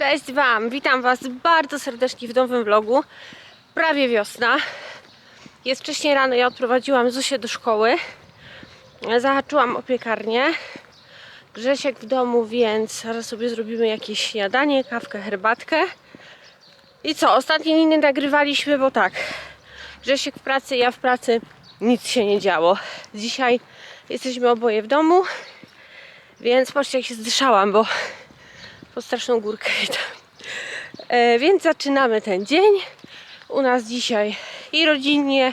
Cześć Wam, witam Was bardzo serdecznie w nowym vlogu. Prawie wiosna. Jest wcześniej rano, ja odprowadziłam Zosię do szkoły. Zahaczyłam o piekarnię. Grzesiek w domu, więc zaraz sobie zrobimy jakieś śniadanie, kawkę, herbatkę. I co, ostatnie liny nagrywaliśmy, bo tak, Grzesiek w pracy, ja w pracy, nic się nie działo. Dzisiaj jesteśmy oboje w domu, więc patrzcie jak się zdyszałam, bo po straszną górkę. E, więc zaczynamy ten dzień. U nas dzisiaj i rodzinnie,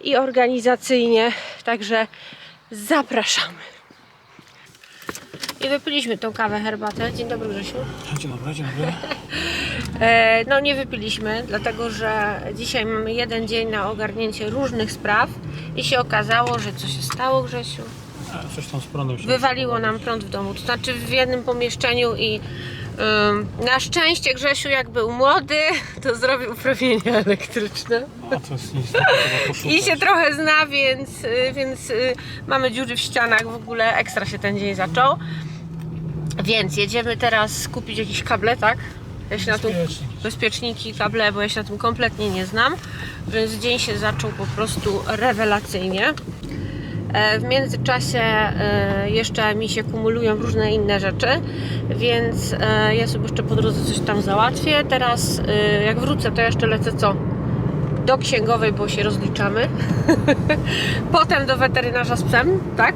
i organizacyjnie, także zapraszamy. I wypiliśmy tą kawę, herbatę. Dzień dobry Grzesiu. Dzień dobry, dzień dobry. E, no nie wypiliśmy, dlatego że dzisiaj mamy jeden dzień na ogarnięcie różnych spraw i się okazało, że co się stało Grzesiu? Coś tam z prądem się Wywaliło nam prąd w domu, to znaczy w jednym pomieszczeniu i ym, na szczęście Grzesiu jak był młody, to zrobił uprawnienia elektryczne. A to jest trzeba poszukać. I się trochę zna, więc, y, więc y, mamy dziury w ścianach, w ogóle ekstra się ten dzień zaczął. Więc jedziemy teraz kupić jakieś kable, tak? Ja się na tym, Bezpiecznik. bezpieczniki, kable, bo ja się na tym kompletnie nie znam, więc dzień się zaczął po prostu rewelacyjnie. E, W międzyczasie e, jeszcze mi się kumulują różne inne rzeczy, więc e, ja sobie jeszcze po drodze coś tam załatwię. Teraz jak wrócę, to jeszcze lecę co? Do księgowej, bo się rozliczamy. Potem do weterynarza z psem, tak?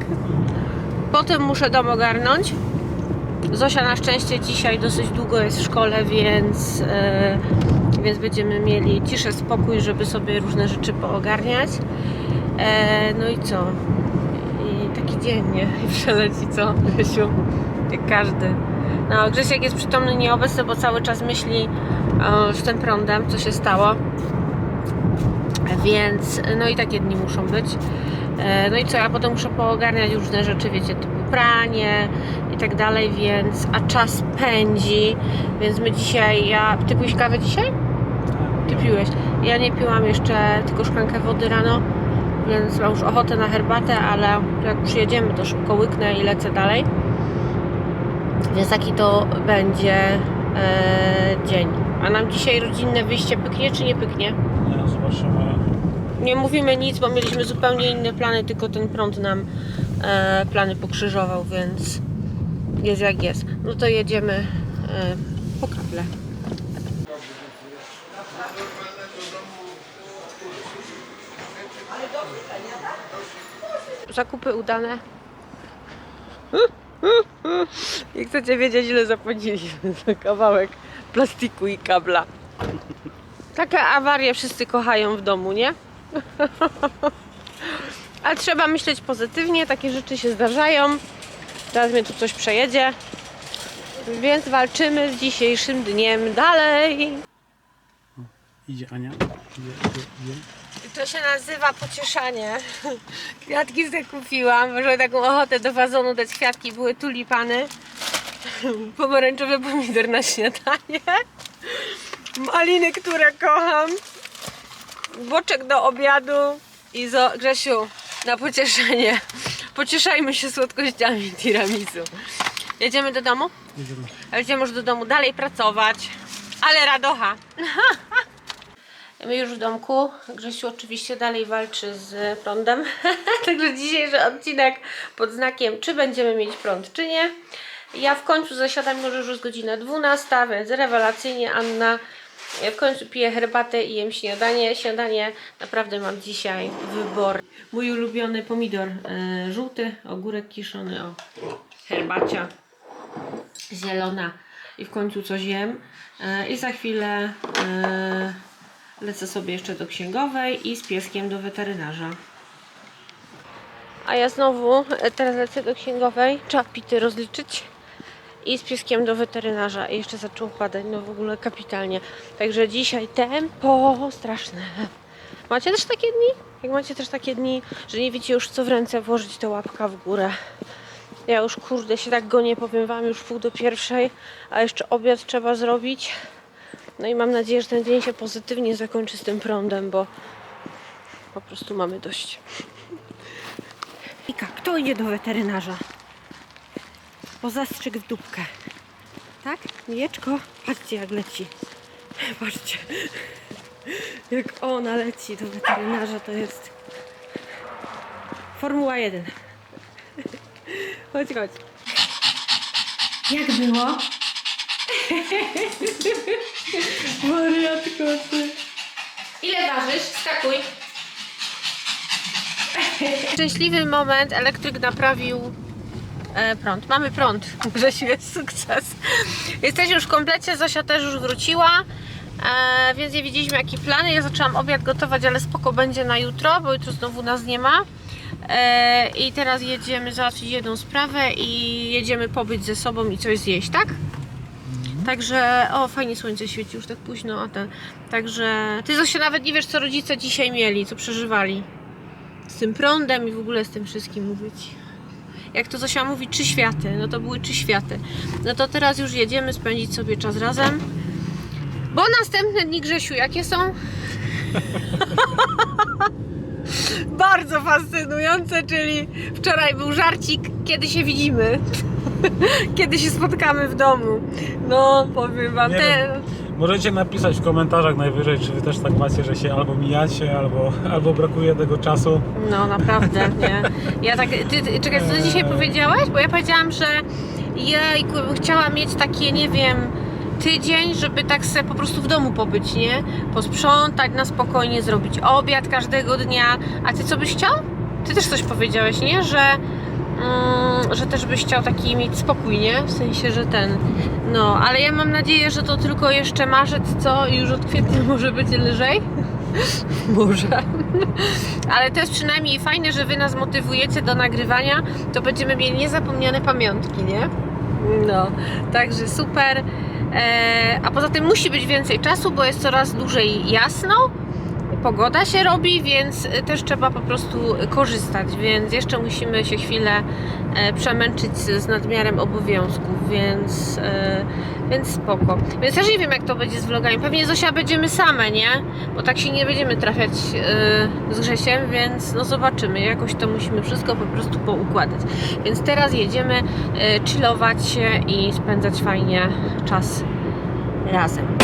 Potem muszę dom ogarnąć. Zosia na szczęście dzisiaj dosyć długo jest w szkole, więc, więc będziemy mieli ciszę, spokój, żeby sobie różne rzeczy poogarniać. No i co? I taki dzień, nie? I przeleci, co? Grzesiu? Jak każdy. No, Grzesiek jest przytomny, nieobecny, bo cały czas myśli e, z tym prądem, co się stało. Więc, no i takie dni muszą być. E, No i co, ja potem muszę poogarniać różne rzeczy, wiecie, typu pranie i tak dalej, więc, a czas pędzi, więc my dzisiaj, ja, ty piłeś kawę dzisiaj? Ty piłeś. Ja nie piłam jeszcze tylko szklankę wody rano, więc mam już ochotę na herbatę, ale jak przyjedziemy, to szybko łyknę i lecę dalej. Więc taki to będzie e, dzień. A nam dzisiaj rodzinne wyjście pyknie czy nie pyknie? Nie, zobaczymy. Nie mówimy nic, bo mieliśmy zupełnie inne plany, tylko ten prąd nam e, plany pokrzyżował, więc jest jak jest. No to jedziemy e, po kable. Zakupy udane. Jak chcecie wiedzieć, ile zapłaciliśmy za kawałek plastiku i kabla. Takie awarie wszyscy kochają w domu, nie? Ale trzeba myśleć pozytywnie, takie rzeczy się zdarzają. Teraz mnie tu coś przejedzie. Więc walczymy z dzisiejszym dniem dalej. Idzie Ania. Idzie, idzie, idzie. To się nazywa pocieszanie. Kwiatki sobie kupiłam, może taką ochotę do wazonu dać kwiatki. Były tulipany. Pomarańczowy pomidor na śniadanie. Maliny, które kocham. Boczek do obiadu. I zo... Grzesiu, na pocieszenie. Pocieszajmy się słodkościami tiramisu. Jedziemy do domu? Jedziemy. A Jedziemy już do domu dalej pracować. Ale radocha. My już w domku. Grzesiu oczywiście dalej walczy z prądem. Także dzisiejszy odcinek pod znakiem, czy będziemy mieć prąd, czy nie. Ja w końcu zasiadam, już jest godzina 12, więc rewelacyjnie Anna. W końcu piję herbatę i jem śniadanie. Śniadanie naprawdę mam dzisiaj wybor. Mój ulubiony pomidor e, żółty, ogórek kiszony, o herbacia zielona i w końcu coś jem. E, I za chwilę e, lecę sobie jeszcze do księgowej i z pieskiem do weterynarza. A ja znowu e, teraz lecę do księgowej, trzeba pity rozliczyć i z pieskiem do weterynarza. I jeszcze zaczął padać, no w ogóle kapitalnie. Także dzisiaj tempo straszne. Macie też takie dni? Jak macie też takie dni, że nie wiecie już co w ręce włożyć, to łapka w górę. Ja już kurde się tak gonię, powiem wam, już pół do pierwszej, a jeszcze obiad trzeba zrobić. No i mam nadzieję, że ten dzień się pozytywnie zakończy z tym prądem, bo po prostu mamy dość. Ika, kto idzie do weterynarza? Po zastrzyk w dupkę. tak? Jeczko, patrzcie jak leci. Patrzcie. Jak ona leci do weterynarza, to jest Formuła 1. Chodź, chodź. Jak było? Wariatko ty. Ile ważysz? Skakuj. Szczęśliwy moment, elektryk naprawił e, prąd. Mamy prąd. Grzesiu jest sukces. Jesteśmy już w komplecie, Zosia też już wróciła. E, więc nie wiedzieliśmy jaki plan. Ja zaczęłam obiad gotować, ale spoko będzie na jutro, bo jutro znowu nas nie ma. E, I teraz jedziemy załatwić jedną sprawę i jedziemy pobyć ze sobą i coś zjeść, tak? Także, o fajnie słońce świeci już tak późno, a ten, także ty Zosia nawet nie wiesz co rodzice dzisiaj mieli, co przeżywali z tym prądem i w ogóle z tym wszystkim mówić. Jak to Zosia mówi, trzy światy, no to były trzy światy. No to teraz już jedziemy spędzić sobie czas razem. Bo następne dni Grzesiu jakie są? Bardzo fascynujące, czyli wczoraj był żarcik, kiedy się widzimy. kiedy się spotkamy w domu. No, powiem wam. Nie Te... Możecie napisać w komentarzach najwyżej, czy wy też tak macie, że się albo mijacie, albo, albo brakuje tego czasu. No naprawdę, nie. Ja tak, ty, ty czekaj, co ty dzisiaj powiedziałaś? Bo ja powiedziałam, że ja chciałam mieć takie, nie wiem, tydzień, żeby tak sobie po prostu w domu pobyć, nie? Posprzątać na spokojnie, zrobić obiad każdego dnia. A ty co byś chciał? Ty też coś powiedziałeś, nie? Że, mm, że też byś chciał taki mieć spokój, nie? W sensie, że ten. No, ale ja mam nadzieję, że to tylko jeszcze marzec, co? I już od kwietnia może będzie lżej. Może. Ale to jest przynajmniej fajne, że Wy nas motywujecie do nagrywania, to będziemy mieli niezapomniane pamiątki, nie? No, także super. E, a poza tym musi być więcej czasu, bo jest coraz dłużej jasno. Pogoda się robi, więc też trzeba po prostu korzystać, więc jeszcze musimy się chwilę e, przemęczyć z nadmiarem obowiązków, więc, e, więc spoko. Więc też nie wiem jak to będzie z vlogami. Pewnie Zosia będziemy same, nie? Bo tak się nie będziemy trafiać e, z Grzesiem, więc no zobaczymy. Jakoś to musimy wszystko po prostu poukładać. Więc teraz jedziemy chillować się i spędzać fajnie czas razem.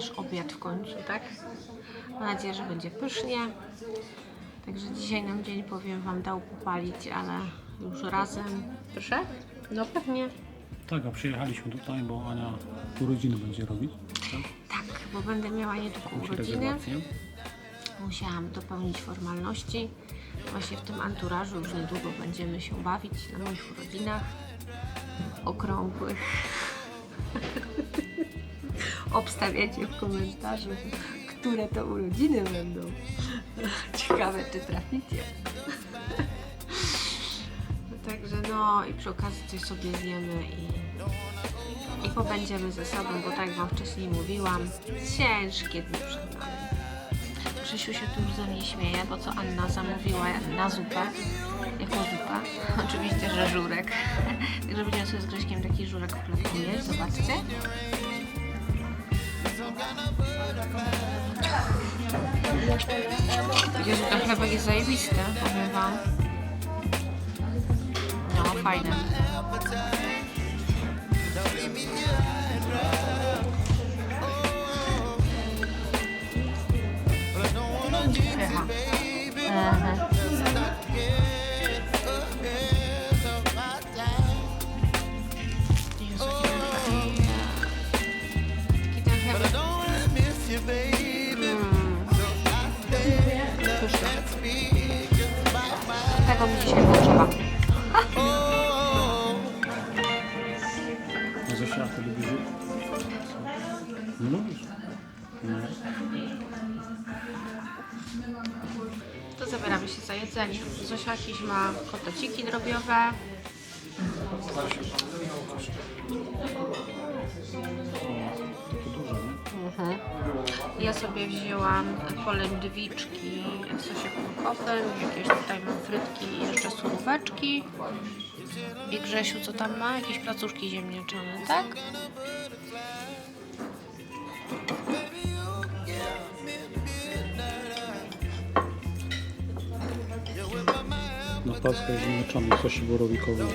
Nasz obiad w końcu, tak? Mam nadzieję, że będzie pysznie. Także dzisiaj nam dzień, powiem Wam, dał popalić, ale już razem. Proszę? No pewnie. Tak, a przyjechaliśmy tutaj, bo Ania urodziny będzie robić. Tak? Tak, bo będę miała niedługo urodziny. Musiałam dopełnić formalności. Właśnie w tym anturażu już niedługo będziemy się bawić na moich urodzinach okrągłych. Obstawiacie w komentarzu, które to urodziny będą. Ciekawe, czy traficie. Także no i przy okazji coś sobie zjemy i, i pobędziemy ze sobą, bo tak Wam wcześniej mówiłam, ciężkie dni przed nami. Krzysiu się tu już ze mnie śmieje, bo co Anna zamówiła na zupę, jaką zupę? Oczywiście, że żurek. Także będziemy sobie z Grześkiem taki żurek wplatuje, zobaczcie. Jezu, ten chlebek jest zajebisty, powiem Wam. No, fajne. Pycha. Mhm. Nie? Nie. To zabieramy się za jedzenie. Zosia jakieś ma kotleciki drobiowe. Ja sobie wzięłam polędwiczki w sosie kurkowym, jakieś tutaj mam frytki i jeszcze suróweczki. I Grzesiu, co tam ma? Jakieś placuszki ziemniaczane, tak? Na paskach ziemniaczanych w sosie borowikowym.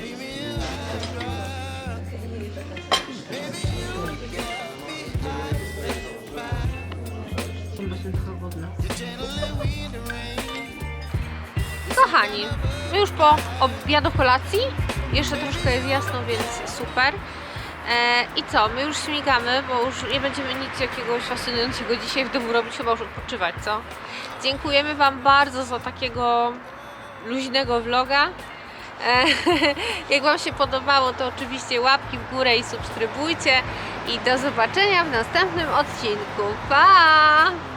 Kochani, my już po obiadu kolacji, jeszcze troszkę jest jasno, więc super. E, I co, my już śmigamy, bo już nie będziemy nic jakiegoś fascynującego dzisiaj w domu robić, chyba już odpoczywać, co? Dziękujemy Wam bardzo za takiego luźnego vloga. E, Jak Wam się podobało, to oczywiście łapki w górę i subskrybujcie. I do zobaczenia w następnym odcinku. Pa!